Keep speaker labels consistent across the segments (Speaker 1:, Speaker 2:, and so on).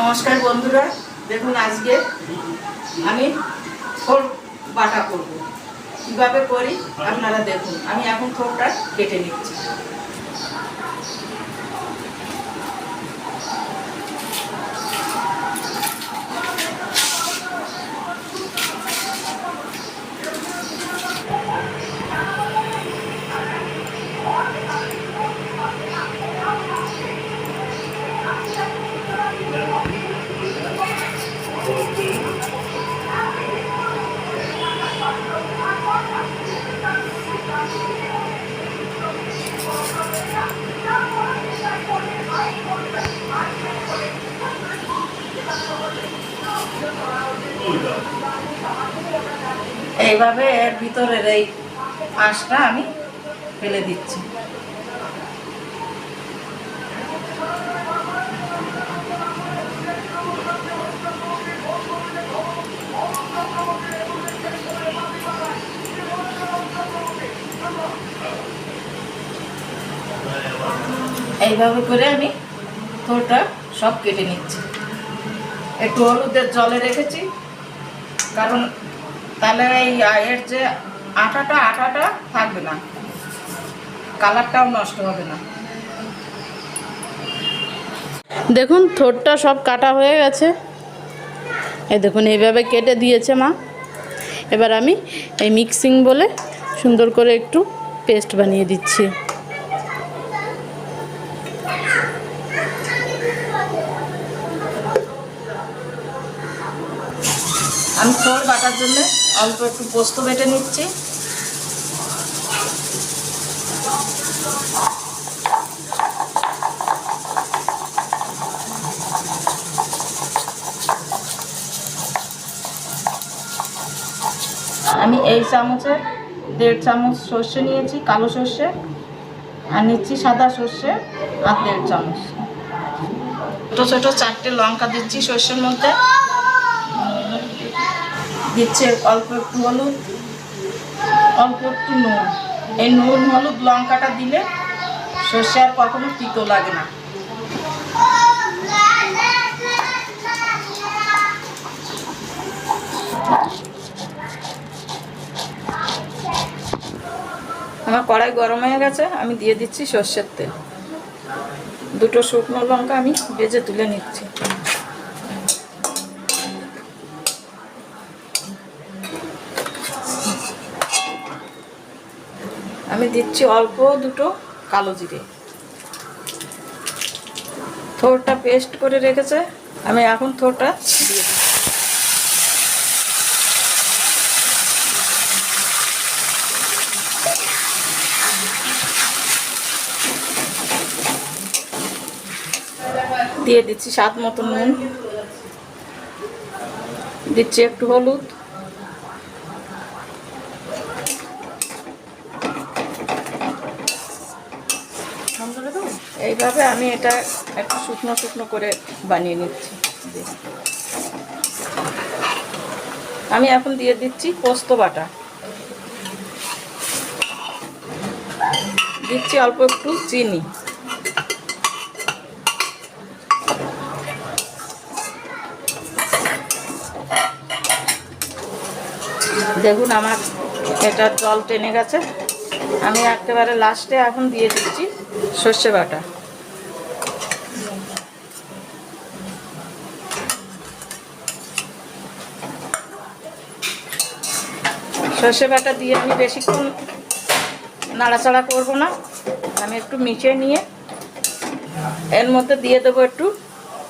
Speaker 1: নমস্কার বন্ধুরা, দেখুন আজকে আমি থোর বাটা করব। কীভাবে করি? আপনারা দেখুন। আমি এখন থোরটা কেটে নিচ্ছি। এইভাবে এর ভিতরের এই আঁশটা আমি ফেলে দিচ্ছি। এইভাবে করে আমি থোরটা সব কেটে নিচ্ছি। একটু হলুদের জলে রেখেছি, কারণ তাহলে এই এর যে আটাটা আটাটা থাকবে না। কালারটাও নষ্ট হবে না।
Speaker 2: দেখুন, থোরটা সব কাটা হয়ে গেছে। এই দেখুন, এইভাবে কেটে দিয়েছে মা। এবার আমি এই মিক্সিং বলে সুন্দর করে একটু পেস্ট বানিয়ে দিচ্ছি।
Speaker 1: আমি থোর বাটার জন্য অল্প একটু পোস্ত বেটে নিচ্ছি। আমি এই চামচে দেড় চামচ সর্ষে নিয়েছি, কালো সর্ষে, আর নিচ্ছি সাদা সর্ষে আর দেড় চামচ। ছোটো ছোটো চারটে লঙ্কা দিচ্ছি সর্ষের মধ্যে। দিচ্ছে অল্প একটু হলুদ অল্প একটু নুন। এই নুন হলুদ লঙ্কাটা দিলে সর্ষে আর কখনো তিতো লাগে না। আমার কড়াই গরম হয়ে গেছে, আমি দিয়ে দিচ্ছি সর্ষের তেল। দুটো শুকনো লঙ্কা আমি ভেজে তুলে নিচ্ছি। আমি দিচ্ছি অল্প দুটো কালো জিরে। থোরটা পেস্ট করে রেখেছে। আমি এখন থোরটা দিয়ে দিচ্ছি। দিয়ে দিচ্ছি স্বাদ মতো নুন। দিচ্ছি একটু হলুদ। এইভাবে আমি এটা একটু শুকনো শুকনো করে বানিয়ে নিচ্ছি। আমি এখন দিয়ে দিচ্ছি পোস্ত বাটা। দিচ্ছি অল্প একটু চিনি। দেখুন আমার এটা জল টেনে গেছে। আমি একেবারে লাস্টে এখন দিয়ে দিচ্ছি সর্ষে বাটা। সর্ষে বাটা দিয়ে আমি বেশিক্ষণ নাড়াচাড়া করব না। আমি একটু মিশিয়ে নিয়ে এর মধ্যে দিয়ে দেবো একটু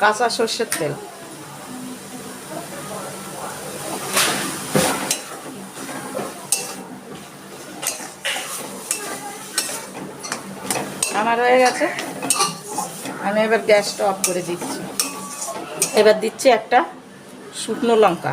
Speaker 1: কাঁচা সর্ষের তেল। আমার হয়ে গেছে। আমি এবার গ্যাসটা অফ করে দিচ্ছি। এবার দিচ্ছি একটা শুকনো লঙ্কা।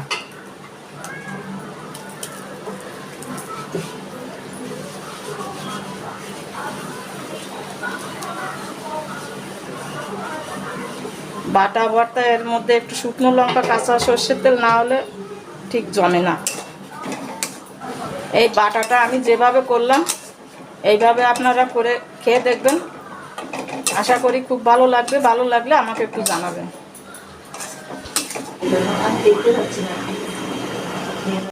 Speaker 1: বাটা বাটা এর মধ্যে একটু শুকনো লঙ্কা, কাঁচা সর্ষের তেল না হলে ঠিক জমে না। এই বাটাটা আমি যেভাবে করলাম এইভাবে আপনারা করে খেয়ে দেখবেন। আশা করি খুব ভালো লাগবে। ভালো লাগলে আমাকে একটু জানাবেন।